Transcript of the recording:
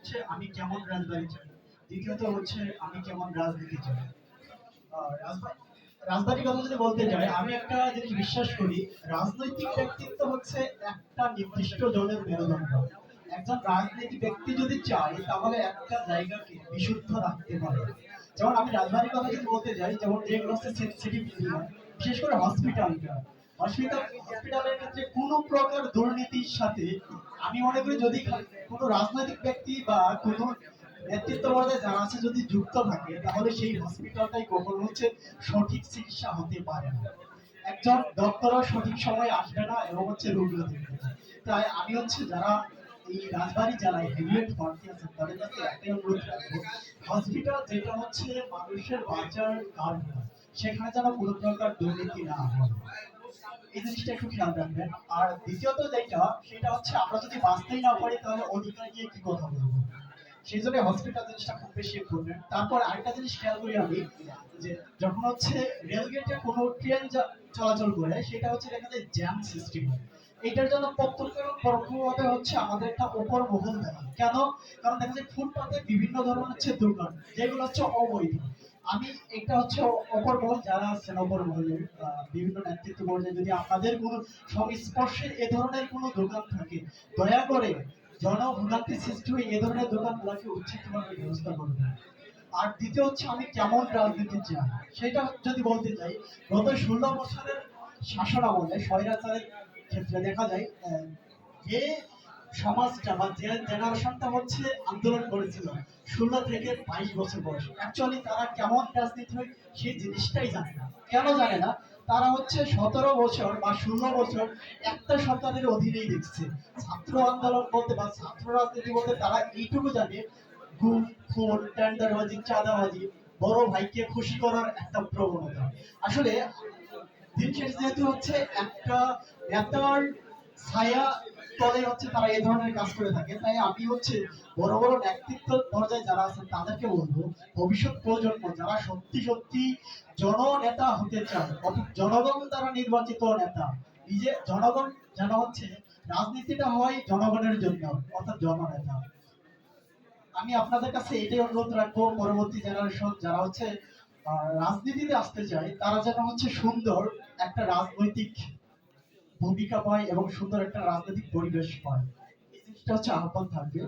হচ্ছে আমি কেমন রাজবাড়ি চাই? দ্বিতীয়ত হচ্ছে আমি কেমন রাজনীতি চাই? রাজবাড়ির কথা যদি বলতে যাই, আমি একটা জিনিস বিশ্বাস করি, রাজনৈতিক ব্যক্তিত্ব হচ্ছে একটা নির্দিষ্ট জনের মেরুদণ্ড। একজন রাজনীতি ব্যক্তি যদি চায়, তাহলে একটা জায়গাকে বিশুদ্ধ রাখতে পারে। যেমন আমি রাজবাড়ির কথা যদি বলতে যাই, যেমন যেগুলো হচ্ছে সিটি বিল্ডিং বিশেষ করে হসপিটালটা হসপিটাল হসপিটালের ক্ষেত্রে কোনো প্রকার দুর্নীতির সাথে আমি মনে করি যদি কোনো রাজনৈতিক ব্যক্তি বা কোনো যারা আছে যদি যুক্ত থাকে, তাহলে সেই হসপিটালটাই হচ্ছে, সঠিক চিকিৎসা হতে পারে না একজন ডক্টরও সঠিক সময় আসবে না এবং হচ্ছে রোগীও দেখবে। তাই আমি হচ্ছে যারা এই রাজবাড়ি জেলায় আছে তাদের কাছে একটাই অনুরোধ রাখব, হসপিটাল যেটা হচ্ছে মানুষের বাঁচার কারণ, সেখানে যেন কোনো প্রকার দুর্নীতি না হয় এই জিনিসটা একটু খেয়াল রাখবেন। আর দ্বিতীয়ত যেটা, সেটা হচ্ছে আমরা যদি বাঁচতেই না পারি, তাহলে অধিকার কি কথা বলব? সেই জন্য হসপিটাল জিনিসটা খুব বেশি ইম্পর্টেন্ট তারপর আরেকটা জিনিস খেয়াল করি আমি, যে যখন হচ্ছে রেলগেটে কোনো ট্রেন চলাচল করে, সেটা হচ্ছে দেখা যায় জ্যাম হয়। এটার জন্য পরোক্ষভাবে হচ্ছে আমাদের একটা ওপর মহল দেখা কেন? কারণ দেখা যায় ফুটপাতে বিভিন্ন ধরনের হচ্ছে দোকান, যেগুলো হচ্ছে অবৈধ। আমি এটা হচ্ছে অপর মহল, যারা আছেন অপর মহলে বিভিন্ন নেতৃত্ব পর্যায়ে যদি আপনাদের কোনো সংস্পর্শে এ ধরনের কোনো দোকান থাকে, দয়া করে জনভোগান্তি সৃষ্টি হয়ে এ ধরনের দোকানগুলোকে উচ্ছেদভাবে ব্যবস্থা করবেন আর দ্বিতীয় হচ্ছে, আমি কেমন রাজনীতি চাই? সেটা যদি বলতে চাই, গত ষোলো বছরের শাসন আমলে স্বৈরাচারের ক্ষেত্রে দেখা যায় যে সমাজটা বা যে জেনারেশনটা হচ্ছে আন্দোলন করেছিল, ষোলো থেকে বাইশ বছর বয়স। অ্যাকচুয়ালি তারা কেমন রাজনীতি হয় সেই জিনিসটাই জানে না। কেন জানে না? তারা হচ্ছে সতেরো বছর বা ষোলো বছর একটা সরকারের অধীনেই দেখছে। ছাত্র আন্দোলন বলতে বা ছাত্র রাজনীতি বলতে তারা এইটুকু জানে গুম খুন টেন্ডারবাজি, চাঁদাবাজি, বড় ভাইকে খুশি করার একটা প্রবণতা। আসলে দিন শেষ যেহেতু হচ্ছে একটা নেতার ছায়া তলে হচ্ছে তারা এই ধরনের কাজ করে থাকে। তাই আমি হচ্ছে বড় বড় নেতৃত্ব পর্যায়ে যারা আছেন তাদেরকে বলব, ভবিষ্যৎ প্রজন্ম যারা সত্যি সত্যি জননেতা হতে চায় অর্থাৎ জনগণ দ্বারা নির্বাচিত নেতা, নিজে জনগণ যেন হচ্ছে রাজনীতিটা হয় জনগণের জন্য, অর্থাৎ জননেতা। আমি আপনাদের কাছে এটাই অনুরোধ রাখব, পরবর্তী জেনারেশন যারা হচ্ছে রাজনীতিতে আসতে চায়, তারা যেন হচ্ছে সুন্দর একটা রাজনৈতিক ভূমিকা পায় এবং সুন্দর একটা রাজনৈতিক পরিবেশ পায়। এই জিনিসটা হচ্ছে আহ্বান থাকবে